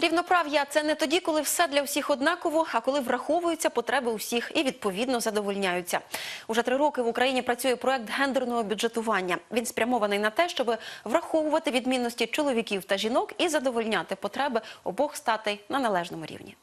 Рівноправ'я це не тоді, коли все для всіх однаково, а коли враховуються потреби усіх і відповідно задовольняються. Уже три роки в Україні працює проект гендерного бюджетування. Він спрямований на те, щоб враховувати відмінності чоловіків та жінок і задовольняти потреби обох статей на належному рівні.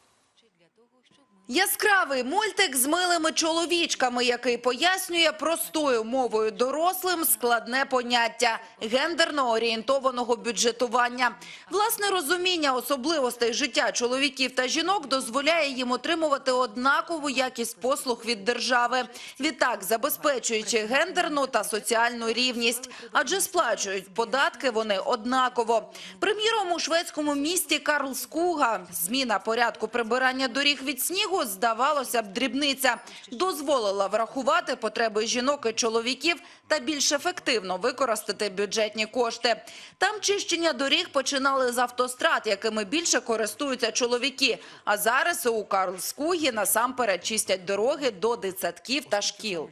Яскравий мультик з милими чоловічками, який пояснює простою мовою дорослим складне поняття гендерно орієнтованого бюджетування. Власне розуміння особливостей життя чоловіків та жінок дозволяє їм отримувати однакову якість послуг від держави. Відтак, забезпечуючи гендерну та соціальну рівність, адже сплачують податки вони однаково. Приміром, у шведському місті Карлскуга зміна порядку прибирання доріг від снігу, здавалося б, дрібниця, дозволила врахувати потреби жінок і чоловіків та більш ефективно використати бюджетні кошти. Там чищення доріг починали з автострад, якими більше користуються чоловіки. А зараз у Карлскугі насамперед чистять дороги до дитсадків та шкіл.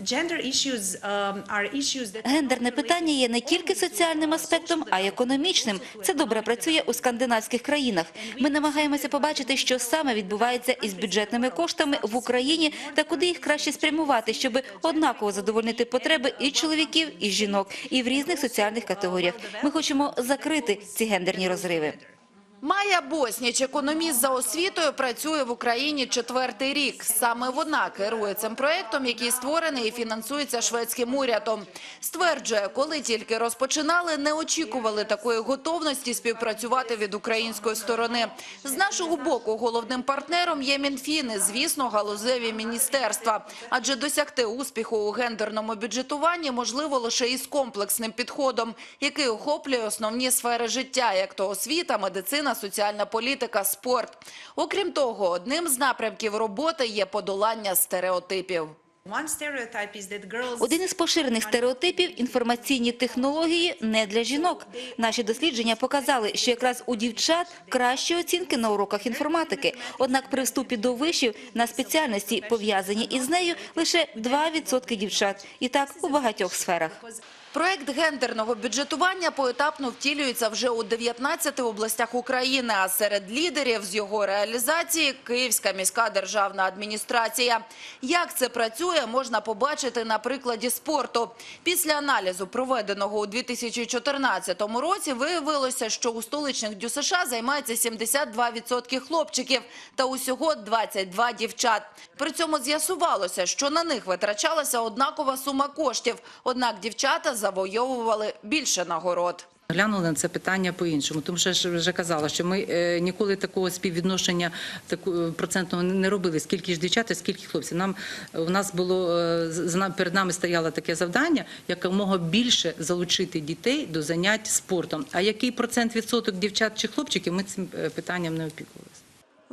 Um, Гендерне питання є не тільки соціальним аспектом, а й економічним. Це добре працює у скандинавських країнах. Ми намагаємося побачити, що саме відбувається із бюджетними коштами в Україні та куди їх краще спрямувати, щоб однаково задовольнити потреби і чоловіків, і жінок, і в різних соціальних категоріях. Ми хочемо закрити ці гендерні розриви. Майя Босніч, економіст за освітою, працює в Україні четвертий рік. Саме вона керує цим проєктом, який створений і фінансується шведським урядом. Стверджує, коли тільки розпочинали, не очікували такої готовності співпрацювати від української сторони. З нашого боку головним партнером є Мінфін і, звісно, галузеві міністерства. Адже досягти успіху у гендерному бюджетуванні можливо лише із комплексним підходом, який охоплює основні сфери життя, як то освіта, медицина, соціальна політика, спорт. Окрім того, одним з напрямків роботи є подолання стереотипів. Один із поширених стереотипів – інформаційні технології не для жінок. Наші дослідження показали, що якраз у дівчат кращі оцінки на уроках інформатики. Однак при вступі до вишів на спеціальності, пов'язані із нею, лише 2% дівчат. І так у багатьох сферах. Проект гендерного бюджетування поетапно втілюється вже у 19 областях України, а серед лідерів з його реалізації – Київська міська державна адміністрація. Як це працює, можна побачити на прикладі спорту. Після аналізу, проведеного у 2014 році, виявилося, що у столичних ДЮСШ займається 72% хлопчиків та усього 22 дівчат. При цьому з'ясувалося, що на них витрачалася однакова сума коштів, однак дівчата завойовували більше нагород. Глянули на це питання по-іншому, тому що я вже казала, що ми е, ніколи такого співвідношення таку, процентного не робили, скільки ж дівчат, і скільки хлопців. Нам у нас було е, перед нами стояло таке завдання, якомога більше залучити дітей до занять спортом. А який процент відсоток дівчат чи хлопчиків, ми цим е, питанням не опікувалися.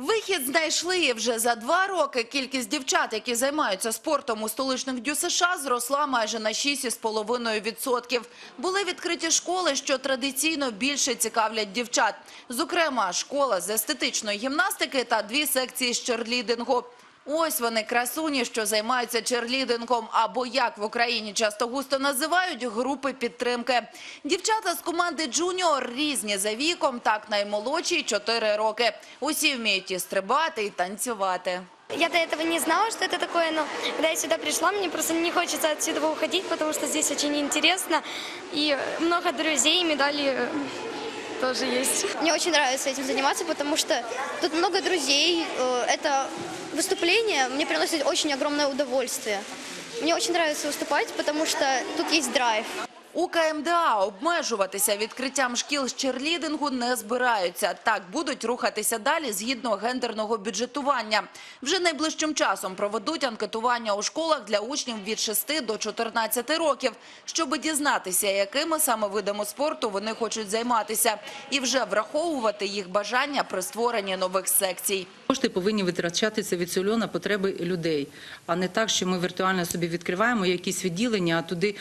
Вихід знайшли вже за два роки кількість дівчат, які займаються спортом у столичних ДЮСШ, зросла майже на 6,5%. Були відкриті школи, що традиційно більше цікавлять дівчат. Зокрема, школа з естетичної гімнастики та дві секції з черлідингу. Ось вони красуні, що займаються черлідингом, або як в Україні часто густо називають групи підтримки. Дівчата з команди «Джуніор» різні за віком, так наймолодшій – 4 роки. Усі вміють і стрибати, і танцювати. Я до этого не знала, что это такое, но когда я сюда пришла, мне просто не хочется отсюда уходить, потому что здесь очень интересно. И много друзей, медали э, тоже есть. Мне очень нравится этим заниматься, потому что тут много друзей. Э, Это выступление мне приносит очень огромное удовольствие. Мне очень нравится выступать, потому что тут есть драйв. У КМДА обмежуватися відкриттям шкіл з черлідингу не збираються. Так, будуть рухатися далі згідно гендерного бюджетування. Вже найближчим часом проведуть анкетування у школах для учнів від 6 до 14 років, щоб дізнатися, якими саме видами спорту вони хочуть займатися, і вже враховувати їх бажання при створенні нових секцій. Кошти повинні витрачатися відсільно на потреби людей, а не так, що ми віртуально собі відкриваємо якісь відділення, а туди,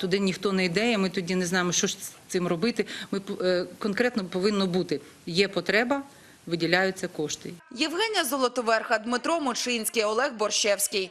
туди ніхто не йде, і ми тоді не знаємо, що з цим робити. Ми е, конкретно повинно бути є потреба, виділяються кошти. Євгенія Золотоверха, Дмитро Мучинський, Олег Борщевський.